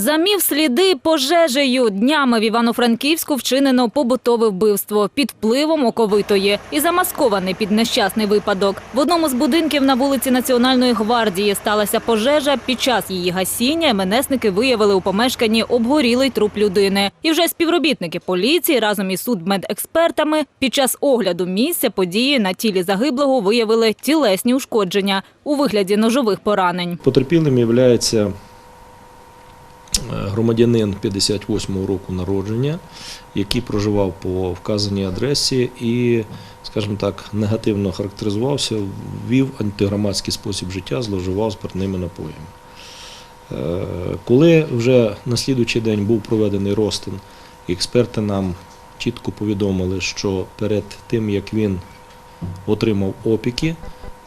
Замів сліди пожежею. Днями в Івано-Франківську вчинено побутове вбивство під впливом оковитої і замаскований під нещасний випадок. В одному з будинків на вулиці Національної гвардії сталася пожежа. Під час її гасіння МНСники виявили у помешканні обгорілий труп людини. І вже співробітники поліції разом із судмедекспертами під час огляду місця події на тілі загиблого виявили тілесні ушкодження у вигляді ножових поранень. Потерпілим є громадянин 58-го року народження, який проживав по вказаній адресі і, скажімо так, негативно характеризувався, вів антигромадський спосіб життя, зловживав спиртними напоями. Е, Коли вже на слідуючий день був проведений розтин, експерти нам чітко повідомили, що перед тим, як він отримав опіки,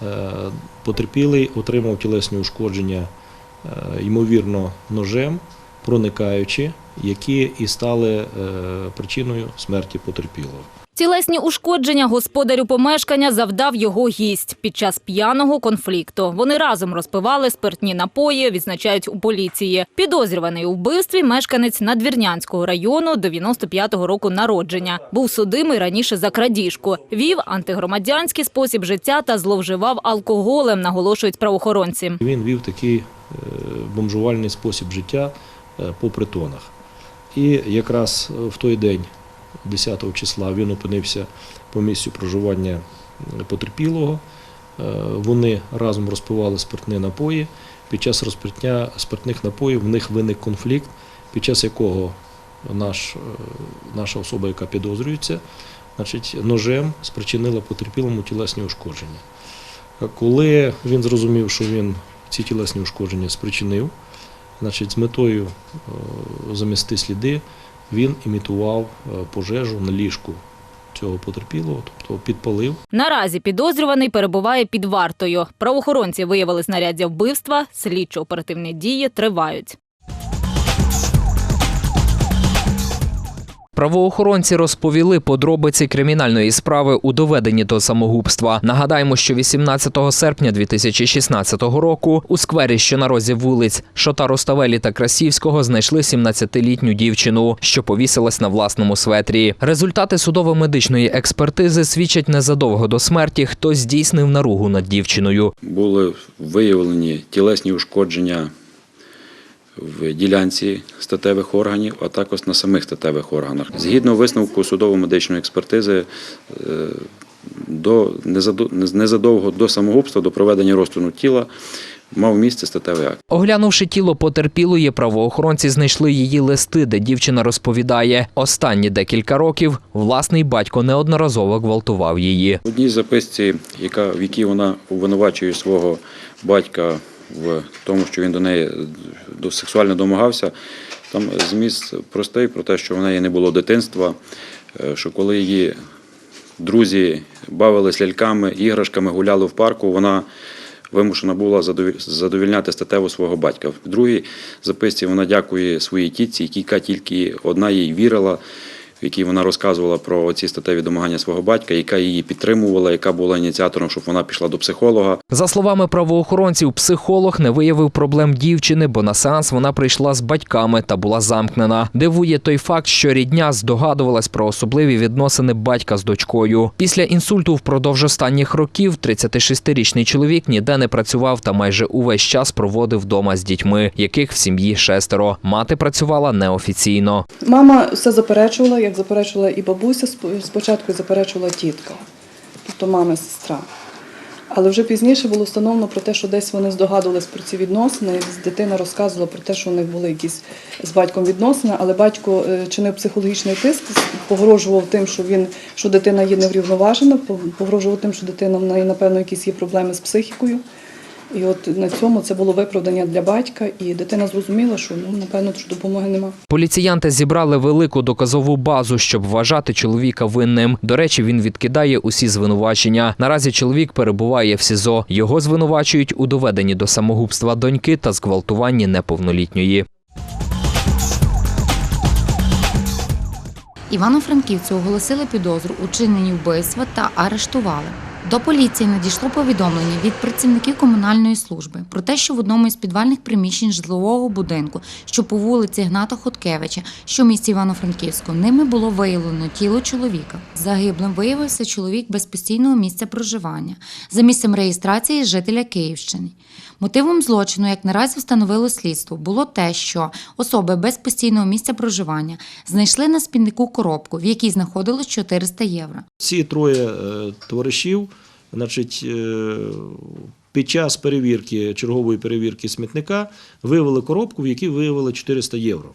е, потерпілий отримав тілесні ушкодження, ймовірно, ножем, проникаючи, які і стали е, причиною смерті потерпілого. Тілесні ушкодження господарю помешкання завдав його гість під час п'яного конфлікту. Вони разом розпивали спиртні напої, відзначають у поліції. Підозрюваний у вбивстві мешканець Надвірнянського району 95-го року народження. Був судимий раніше за крадіжку. Вів антигромадянський спосіб життя та зловживав алкоголем, наголошують правоохоронці. Він вів такий е, бомжувальний спосіб життя е, по притонах. І якраз в той день, 10 числа, він опинився по місцю проживання потерпілого. Е, Вони разом розпивали спиртні напої. Під час розпиття спиртних напоїв в них виник конфлікт, під час якого наш, е, наша особа, яка підозрюється, значить, ножем спричинила потерпілому тілесні ушкодження. Коли він зрозумів, що він ці тілесні ушкодження спричинив, значить, з метою е, замести сліди, він імітував е, пожежу на ліжку цього потерпілого, тобто підпалив. Наразі підозрюваний перебуває під вартою. Правоохоронці виявили знаряддя вбивства. Слідчо-оперативні дії тривають. Правоохоронці розповіли подробиці кримінальної справи у доведенні до самогубства. Нагадаємо, що 18 серпня 2016 року у сквері, що на розі вулиць Шота Роставелі та Красівського, знайшли 17-літню дівчину, що повісилась на власному светрі. Результати судово-медичної експертизи свідчать незадовго до смерті, хтось здійснив наругу над дівчиною. були виявлені тілесні ушкодження в ділянці статевих органів, а також на самих статевих органах. Згідно висновку судово-медичної експертизи, е, до незадо- незадовго до самогубства, до проведення розтину тіла, мав місце статевий акт. Оглянувши тіло потерпілої, правоохоронці знайшли її листи, де дівчина розповідає, останні декілька років власний батько неодноразово гвалтував її. В одній записці, яка, в якій вона обвинувачує свого батька в тому, що він до неї сексуально домагався, там зміст простий про те, що в неї не було дитинства, е, що коли її друзі бавились ляльками, іграшками, гуляли в парку, вона вимушена була задовільняти статево свого батька. В другій записці вона дякує своїй тітці, яка тільки одна їй вірила, в якій вона розказувала про ці статеві домагання свого батька, яка її підтримувала, яка була ініціатором, щоб вона пішла до психолога. За словами правоохоронців, психолог не виявив проблем дівчини, бо на сеанс вона прийшла з батьками та була замкнена. Дивує той факт, що рідня здогадувалась про особливі відносини батька з дочкою. Після інсульту впродовж останніх років 36-річний чоловік ніде не працював та майже увесь час проводив вдома з дітьми, яких в сім'ї шестеро. Мати працювала неофіційно. Мама все заперечувала, як заперечувала і бабуся, спочатку заперечувала тітка, тобто мама сестра. Але вже пізніше було встановлено про те, що десь вони здогадувались про ці відносини. Дитина розказувала про те, що у них були якісь з батьком відносини, але батько е, чинив психологічний тиск, погрожував тим, що він що дитина є неврівноважена, погрожував тим, що дитина в неї, напевно, якісь є проблеми з психікою. І от на цьому це було виправдання для батька, і дитина зрозуміла, що ну напевно що допомоги нема. Поліціянти зібрали велику доказову базу, щоб вважати чоловіка винним. До речі, він відкидає усі звинувачення. Наразі чоловік перебуває в СІЗО. Його звинувачують у доведенні до самогубства доньки та зґвалтуванні неповнолітньої. Івано-Франківцю оголосили підозру у чиненні вбивства та арештували. До поліції надійшло повідомлення від працівників комунальної служби про те, що в одному із підвальних приміщень житлового будинку, що по вулиці Гната Хоткевича, що в місті Івано-Франківську, ними було виявлено тіло чоловіка. Загиблим виявився чоловік без постійного місця проживання за місцем реєстрації жителя Київщини. Мотивом злочину, як наразі встановило слідство, було те, що особи без постійного місця проживання знайшли на спільнику коробку, в якій знаходилось 400 євро. Ці троє е, товаришів, значить, е, під час перевірки, чергової перевірки смітника, виявили коробку, в якій виявили 400 євро.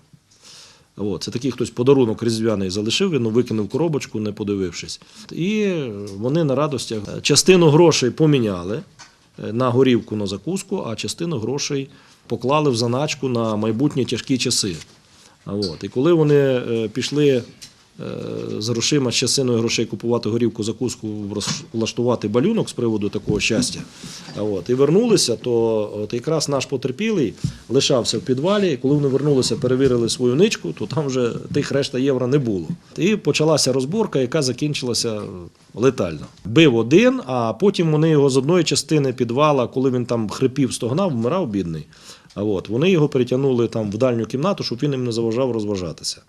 От, це такий хтось подарунок різдвяний залишив, він ну, викинув коробочку, не подивившись. І вони на радостях частину грошей поміняли е, на горівку на закуску, а частину грошей поклали в заначку на майбутні тяжкі часи. От. І коли вони е, пішли з грошима, з частиною грошей купувати горівку, закуску, влаштувати балюнок з приводу такого щастя, от, і вернулися, то от якраз наш потерпілий лишався в підвалі, і коли вони вернулися, перевірили свою ничку, то там вже тих решта євро не було. І почалася розборка, яка закінчилася летально. Бив один, а потім вони його з одної частини підвала, коли він там хрипів, стогнав, вмирав бідний. А от вони його перетягнули там в дальню кімнату, щоб він їм не заважав розважатися.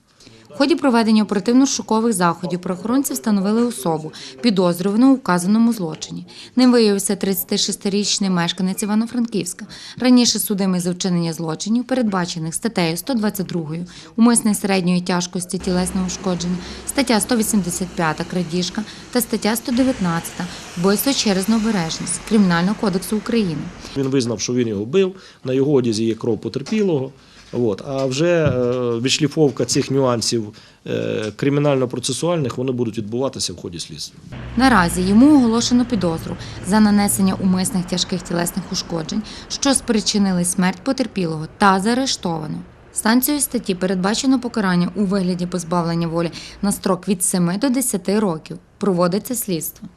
В ході проведення оперативно-шукових заходів правоохоронці встановили особу, підозрювану у вказаному злочині. Ним виявився 36-річний мешканець Івано-Франківська. Раніше судимий за вчинення злочинів, передбачених статтею 122 умисне середньої тяжкості тілесного ушкодження, стаття 185 крадіжка та стаття 119 вбивство через необережність Кримінального кодексу України. Він визнав, що він його бив, на його одязі є кров потерпілого. От. А вже е, відшліфовка цих нюансів е, кримінально-процесуальних вони будуть відбуватися в ході слідства. Наразі йому оголошено підозру за нанесення умисних тяжких тілесних ушкоджень, що спричинили смерть потерпілого, та заарештовано. Станцією статті передбачено покарання у вигляді позбавлення волі на строк від 7 до 10 років. Проводиться слідство.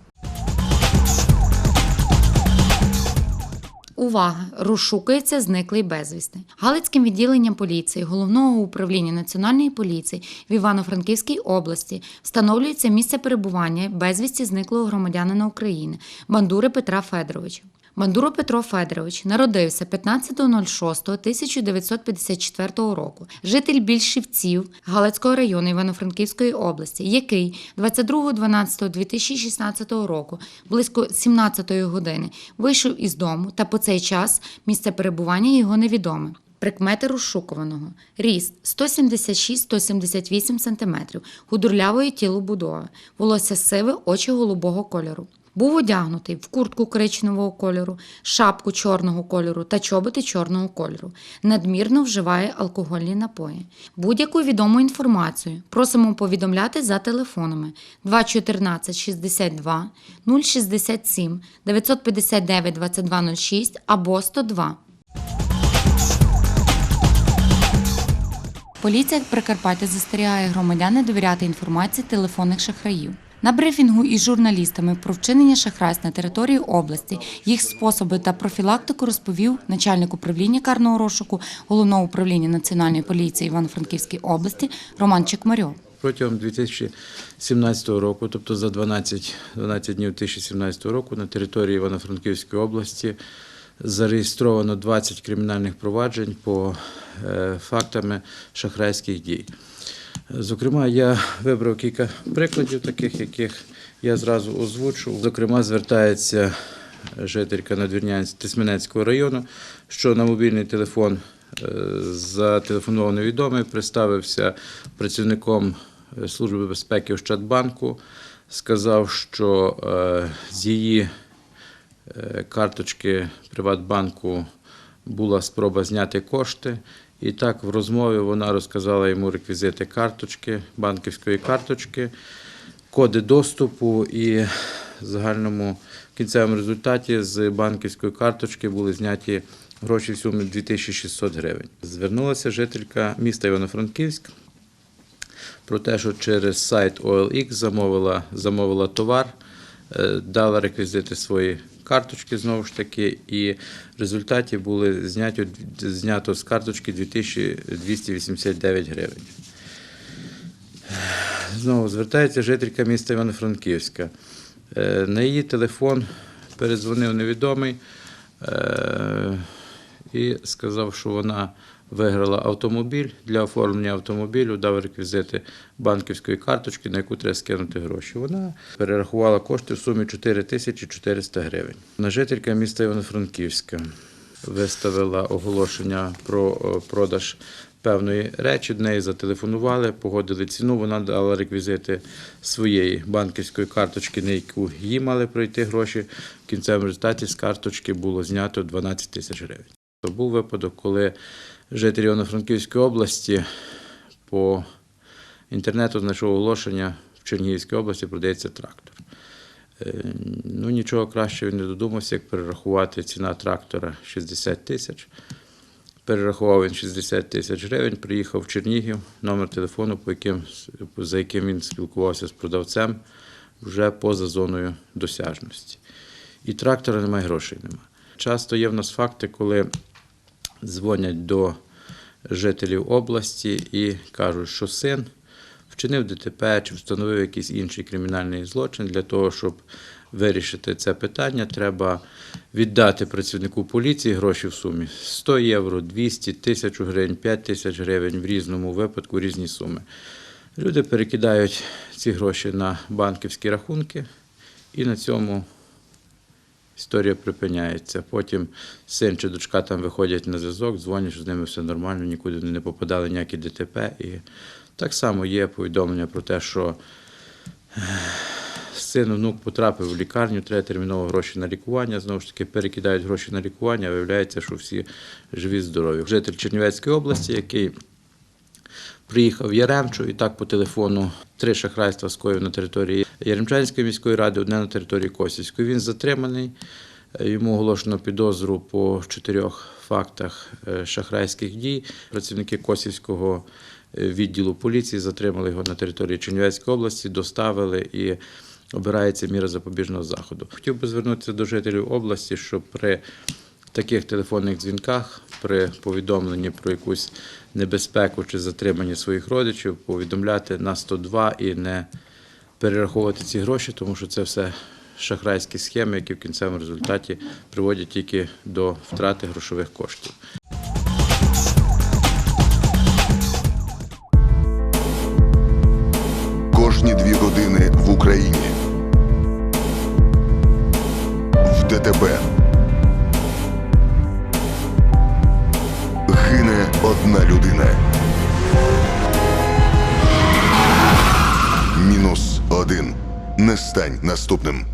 Увага! Розшукується зниклий безвісти. Галицьким відділенням поліції головного управління національної поліції в Івано-Франківській області встановлюється місце перебування безвісті зниклого громадянина України Бандури Петра Федоровича. Бандуро Петро Федорович народився 15.06.1954 року, житель Більшівців Галицького району Івано-Франківської області, який 22.12.2016 року близько 17-ї години вийшов із дому та по цей час місце перебування його невідоме. Прикмети розшукуваного. Ріст 176-178 см, худорлявої тілобудови, волосся сиве, очі голубого кольору. Був одягнутий в куртку коричневого кольору, шапку чорного кольору та чоботи чорного кольору. Надмірно вживає алкогольні напої. Будь-яку відому інформацію просимо повідомляти за телефонами 214 62 067 959 2206 або 102. Поліція Прикарпаття застерігає громадян не довіряти інформації телефонних шахраїв. На брифінгу із журналістами про вчинення шахрайств на території області, їх способи та профілактику розповів начальник управління карного розшуку головного управління Національної поліції Івано-Франківської області Роман Чекмарьов. Протягом 2017 року, тобто за 12, 12 днів 2017 року, на території Івано-Франківської області зареєстровано 20 кримінальних проваджень по е, фактами шахрайських дій. Зокрема, я вибрав кілька прикладів, таких, яких я зразу озвучу. Зокрема, звертається жителька Надвірнянського Тисменецького району, що на мобільний телефон е, зателефонував невідомий, представився працівником е, Служби безпеки Ощадбанку, сказав, що е, з її карточки Приватбанку була спроба зняти кошти. І так в розмові вона розказала йому реквізити карточки, банківської карточки, коди доступу і в загальному кінцевому результаті з банківської карточки були зняті гроші в сумі 2600 гривень. Звернулася жителька міста Івано-Франківськ про те, що через сайт OLX замовила, замовила товар, е, дала реквізити свої карточки знову ж таки, і в результаті були зняті, знято з карточки 2289 гривень. Знову звертається жителька міста Івано-Франківська. Е, На її телефон передзвонив невідомий е, і сказав, що вона виграла автомобіль для оформлення автомобілю, дав реквізити банківської карточки, на яку треба скинути гроші. Вона перерахувала кошти в сумі 4 тисячі 400 гривень. Вона жителька міста Івано-Франківська виставила оголошення про продаж певної речі. До неї зателефонували, погодили ціну. Вона дала реквізити своєї банківської карточки, на яку їй мали пройти гроші. В кінцевому результаті з карточки було знято 12 тисяч гривень. То був випадок, коли житель Івано-Франківської області по інтернету знайшов оголошення в Чернігівській області продається трактор. Е, Ну, нічого кращого він не додумався, як перерахувати ціна трактора 60 тисяч. Перерахував він 60 тисяч гривень, приїхав в Чернігів, номер телефону, по яким, за яким він спілкувався з продавцем, вже поза зоною досяжності. І трактора немає, грошей немає. Часто є в нас факти, коли дзвонять до жителів області і кажуть, що син вчинив ДТП чи встановив якийсь інший кримінальний злочин. Для того, щоб вирішити це питання, треба віддати працівнику поліції гроші в сумі 100 євро, 200, 1000 гривень, 5 тисяч гривень в різному випадку, різні суми. Люди перекидають ці гроші на банківські рахунки і на цьому історія припиняється. Потім син чи дочка там виходять на зв'язок, дзвонять, що з ними все нормально, нікуди не попадали ніякі ДТП. І так само є повідомлення про те, що син внук потрапив в лікарню, треба терміново гроші на лікування. Знову ж таки, перекидають гроші на лікування, а виявляється, що всі живі, здорові. Житель Чернівецької області, який приїхав в Яремчу і так по телефону три шахрайства скоїв на території Яремчанської міської ради, одне на території Косівської. Він затриманий. Е, Йому оголошено підозру по чотирьох фактах е, шахрайських дій. Працівники Косівського е, відділу поліції затримали його на території Чернівецької області, доставили і обирається міра запобіжного заходу. Хотів би звернутися до жителів області, щоб при таких телефонних дзвінках, при повідомленні про якусь небезпеку чи затримання своїх родичів, повідомляти на 102 і не перераховувати ці гроші, тому що це все шахрайські схеми, які в кінцевому результаті приводять тільки до втрати грошових коштів. Один. Не стань наступним.